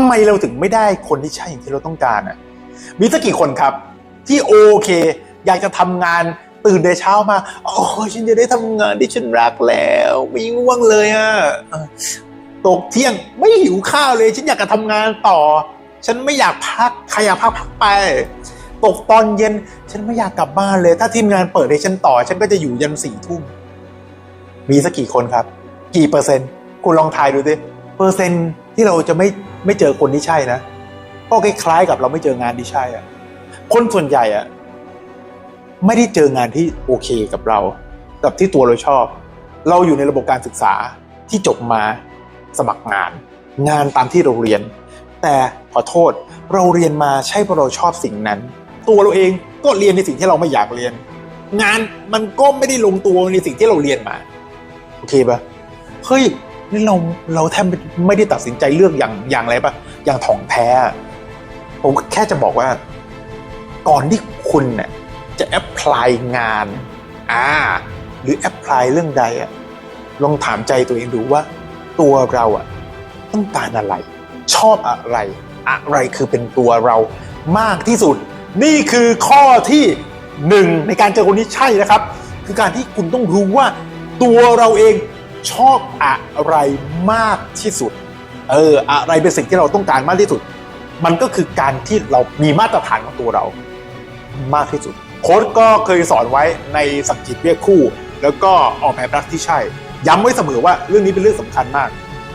ทำไมเราถึงไม่ได้คนที่ใช่อย่างที่เราต้องการอะ มีสักกี่คนครับ ที่โอเค อยากจะทำงานตื่นแต่เช้ามาโอ้ฉันจะได้ทำงานที่ฉันรักแล้วไม่ง่วงเลยอะตกเที่ยงไม่หิวข้าวเลย ฉันอยากจะทำงานต่อ ฉันไม่อยากพักใครอยากพักพักไป ตกตอนเย็น ฉันไม่อยากกลับบ้านเลย ถ้าทีมงานเปิดให้ฉันต่อ ฉันก็จะอยู่ยันสี่ทุ่มมีสักกี่คนครับ กี่เปอร์เซ็นต์ คุณลองทายดูสิเปอร์เซ็นต์ที่เราจะไม่ ไม่เจอคนที่ใช่นะก็คล้ายๆกับเราไม่เจองานที่ใช่อะคนส่วนใหญ่อะไม่ได้เจองานที่โอเคกับเรากับที่ตัวเราชอบ เราอยู่ในระบบการศึกษาที่จบมาสมัครงาน งานตามที่เราเรียน แต่ขอโทษเราเรียนมาใช่เพราะเราชอบสิ่งนั้น ตัวเราเองก็เรียนในสิ่งที่เราไม่อยากเรียน งานมันก็ไม่ได้ลงตัวในสิ่งที่เราเรียนมา โอเคปะเฮ้ย นี่เราเราแทบไม่ได้ตัดสินใจเลือกอย่างอย่างอะไรปะอย่างถ่องแท้ผมแค่จะบอกว่า ก่อนที่คุณเนี่ยจะแอพพลายงานอ่าหรือแอพพลายเรื่องใดอะลองถามใจตัวเองดูว่า ตัวเราอะต้องการอะไร ชอบอะไร อะไรคือเป็นตัวเรามากที่สุด นี่คือข้อที่หนึ่งในการเจอคนที่ใช่นะครับ คือการที่คุณต้องรู้ว่าตัวเราเอง ชอบอะไรมากที่สุด เออ อะไรเป็นสิ่งที่เราต้องการมากที่สุด มันก็คือการที่เรามีมาตรฐานของตัวเรา มากที่สุด โค้ดก็เคยสอนไว้ในสังกิตเรียกคู่ แล้วก็ออกแบบรักที่ใช่ ย้ำไว้เสมอว่าเรื่องนี้เป็นเรื่องสำคัญมาก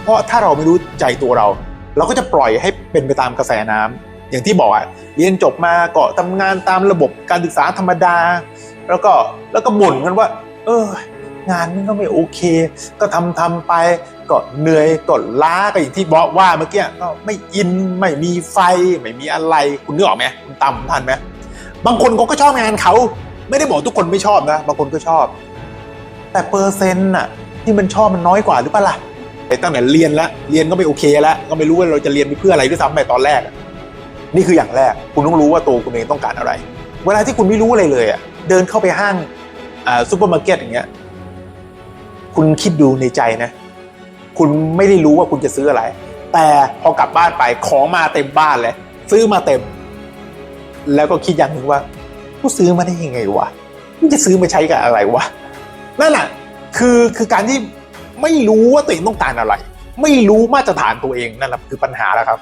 เพราะถ้าเราไม่รู้ใจตัวเรา เราก็จะปล่อยให้เป็นไปตามกระแสน้ำอย่างที่บอกอะเรียนจบมาก็ทำงานตามระบบการศึกษาธรรมดา แล้วก็แล้วก็บ่นกันว่า เออ งานมันก็ไม่โอเค ก็ทำทำไปก็เหนื่อยก็ล้าก็อย่างที่บอกว่าเมื่อกี้ก็ไม่อินไม่มีไฟไม่มีอะไรคุณนึกออกไหมคุณตามทันไหมบางคนเขาก็ชอบงานเขาไม่ได้บอกทุกคนไม่ชอบนะ บางคนก็ชอบ แต่เปอร์เซ็นต์น่ะที่มันชอบมันน้อยกว่าหรือเปล่าล่ะไปตั้งแต่เรียนแล้วเรียนก็ไม่โอเคแล้วก็ไม่รู้ว่าเราจะเรียนไปเพื่ออะไรด้วยซ้ำไปตอนแรก นี่คืออย่างแรก คุณต้องรู้ว่าตัวคุณเองต้องการอะไร เวลาที่คุณไม่รู้อะไรเลยอะเดินเข้าไปห้างอ่าซูเปอร์มาร์เก็ตอย่างเงี้ย คุณคิดดูในใจนะ คุณไม่ได้รู้ว่าคุณจะซื้ออะไร แต่พอกลับบ้านไปของมาเต็มบ้านเลย ซื้อมาเต็ม แล้วก็คิดอย่างหนึ่งว่า กูซื้อมาได้ยังไงวะมึงจะซื้อมาใช้กับอะไรวะนั่นแหละคือคือการที่ไม่รู้ว่าตัวเองต้องการอะไร ไม่รู้มาตรฐานตัวเองนั่นแหละคือปัญหาแล้วครับ